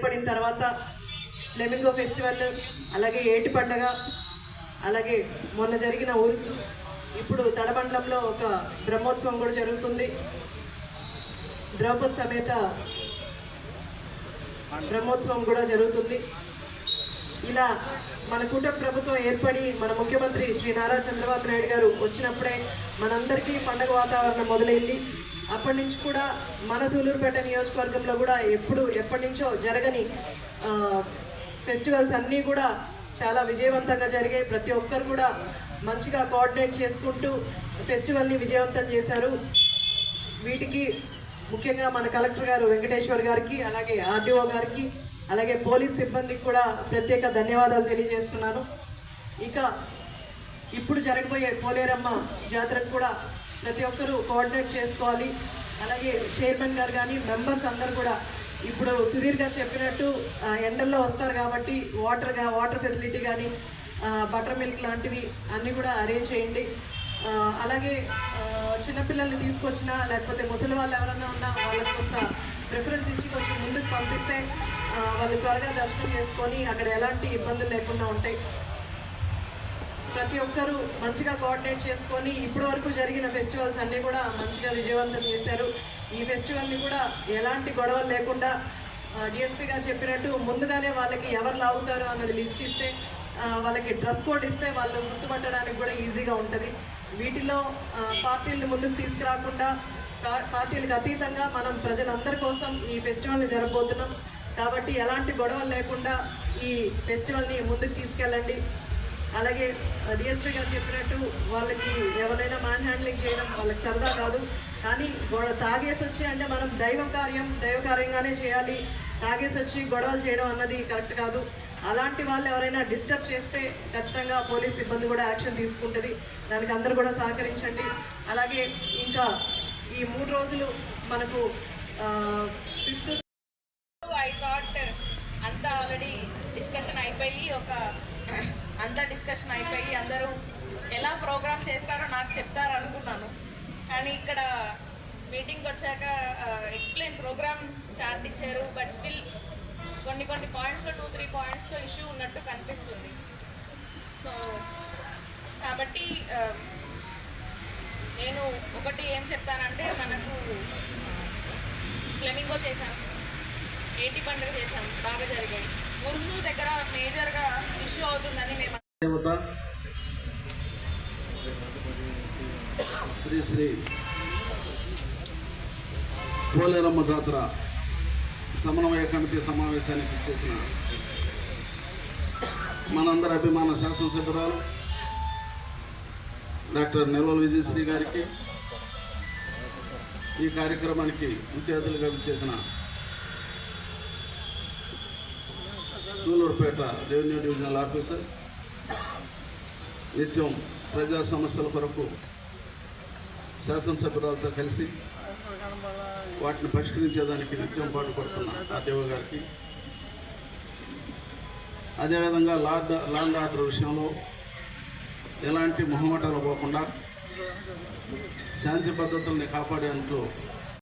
ఏర్పడిన తర్వాత flamingo festival అలాగే ఏటి పండగ అలాగే మొన్న జరిగిన ఊరుసు ఇప్పుడు తడబండ్లంలో ఒక బ్రహ్మోత్సవం కూడా జరుగుతుంది. ద్రౌపది సమేత బ్రహ్మోత్సవం కూడా జరుగుతుంది. ఇలా మన కూటమి ప్రభుత్వం ఏర్పడి మన ముఖ్యమంత్రి శ్రీ నారా చంద్రబాబు నాయుడు గారు వచ్చినప్పుడే మనందరికీ పండగ వాతావరణం మొదలైంది. అప్పటి నుంచి కూడా మన సూలూరుపేట నియోజకవర్గంలో కూడా ఎప్పుడు ఎప్పటి నుంచో జరగని ఫెస్టివల్స్ అన్నీ కూడా చాలా విజయవంతంగా జరిగాయి. ప్రతి ఒక్కరు కూడా మంచిగా కోఆర్డినేట్ చేసుకుంటూ ఫెస్టివల్ని విజయవంతం చేశారు. వీటికి ముఖ్యంగా మన కలెక్టర్ గారు వెంకటేశ్వర్ గారికి అలాగే ఆర్డీఓ గారికి అలాగే పోలీస్ సిబ్బందికి కూడా ప్రత్యేక ధన్యవాదాలు తెలియజేస్తున్నాను. ఇక ఇప్పుడు జరగబోయే పోలేరమ్మ జాతరకు కూడా ప్రతి ఒక్కరూ కోఆర్డినేట్ చేసుకోవాలి. అలాగే చైర్మన్ గారు కానీ మెంబర్స్ అందరు కూడా ఇప్పుడు సుధీర్ గారు చెప్పినట్టు ఎండల్లో వస్తారు కాబట్టి వాటర్ వాటర్ ఫెసిలిటీ కానీ బటర్ మిల్క్ లాంటివి అన్నీ కూడా అరేంజ్ చేయండి. అలాగే చిన్నపిల్లల్ని తీసుకొచ్చినా లేకపోతే ముసలి వాళ్ళు ఎవరైనా ఉన్నా వాళ్ళకి కొంత ప్రిఫరెన్స్ ఇచ్చి కొంచెం ముందుకు పంపిస్తే వాళ్ళు త్వరగా దర్శనం చేసుకొని అక్కడ ఎలాంటి ఇబ్బందులు లేకుండా ఉంటాయి. ప్రతి ఒక్కరూ మంచిగా కోఆర్డినేట్ చేసుకొని ఇప్పటి వరకు జరిగిన ఫెస్టివల్స్ అన్నీ కూడా మంచిగా విజయవంతం చేశారు. ఈ ఫెస్టివల్ని కూడా ఎలాంటి గొడవలు లేకుండా డిఎస్పీ గారు చెప్పినట్టు ముందుగానే వాళ్ళకి ఎవరు లాగుతారు అన్నది లిస్ట్ ఇస్తే వాళ్ళకి డ్రెస్ కోడ్ ఇస్తే వాళ్ళు గుర్తుపట్టడానికి కూడా ఈజీగా ఉంటుంది. వీటిలో పార్టీలను ముందుకు తీసుకురాకుండా పార్టీలకు అతీతంగా మనం ప్రజలందరి కోసం ఈ ఫెస్టివల్ని జరగబోతున్నాం. కాబట్టి ఎలాంటి గొడవలు లేకుండా ఈ ఫెస్టివల్ని ముందుకు తీసుకెళ్ళండి. అలాగే డిఎస్పీ గారు చెప్పినట్టు వాళ్ళకి ఎవరైనా మ్యాన్ హ్యాండ్లింగ్ చేయడం వాళ్ళకి సరదా కాదు. కానీ గొడవ తాగేసి వచ్చి అంటే మనం దైవ కార్యం దైవ కార్యంగానే చేయాలి. తాగేసి వచ్చి గొడవలు చేయడం అన్నది కరెక్ట్ కాదు. అలాంటి వాళ్ళు ఎవరైనా డిస్టర్బ్ చేస్తే ఖచ్చితంగా పోలీస్ సిబ్బంది కూడా యాక్షన్ తీసుకుంటుంది. దానికి అందరూ కూడా సహకరించండి. అలాగే ఇంకా ఈ మూడు రోజులు మనకు ఫిఫ్త్ ఐ థాట్ అంతా ఆల్రెడీ డిస్కషన్ అయిపోయి ఒక అంతా డిస్కషన్ అయిపోయి అందరూ ఎలా ప్రోగ్రామ్ చేస్తారో నాకు చెప్తారు అనుకున్నాను కానీ ఇక్కడ మీటింగ్కి వచ్చాక ఎక్స్ప్లెయిన్ ప్రోగ్రామ్ చార్ట్ ఇచ్చారు బట్ స్టిల్ కొన్ని కొన్ని పాయింట్స్లో టూ త్రీ పాయింట్స్లో ఇష్యూ ఉన్నట్టు కనిపిస్తుంది. సో కాబట్టి నేను ఒకటి ఏం చెప్తానంటే మనకు ఫ్లెమింగో చేశాం ఏటి పండుగ చేశాం బాగా జరిగాయి. మురుగు దగ్గర మేజర్గా ఇష్యూ అవుతుందని మేము శ్రీ శ్రీ పోలేరమ్మ జాతర సమన్వయ కమిటీ సమావేశానికి ఇచ్చేసిన మనందరి అభిమాన శాసనసభ్యురాలు డాక్టర్ నెలవల విజయశ్రీ గారికి ఈ కార్యక్రమానికి ముఖ్య అతిథులుగా విచ్చేసిన సూలూరుపేట రెవెన్యూ డివిజనల్ ఆఫీసర్. నిత్యం ప్రజా సమస్యల కొరకు శాసనసభ్యురాలతో కలిసి వాటిని పరిష్కరించేదానికి నిత్యం పాటుపడుతున్న ఆర్డీఓ గారికి. అదేవిధంగా లార్డ్ లాండ్ ఆర్డర్ విషయంలో ఎలాంటి మొహమాటాలు పోకుండా శాంతి భద్రతల్ని కాపాడేందుకు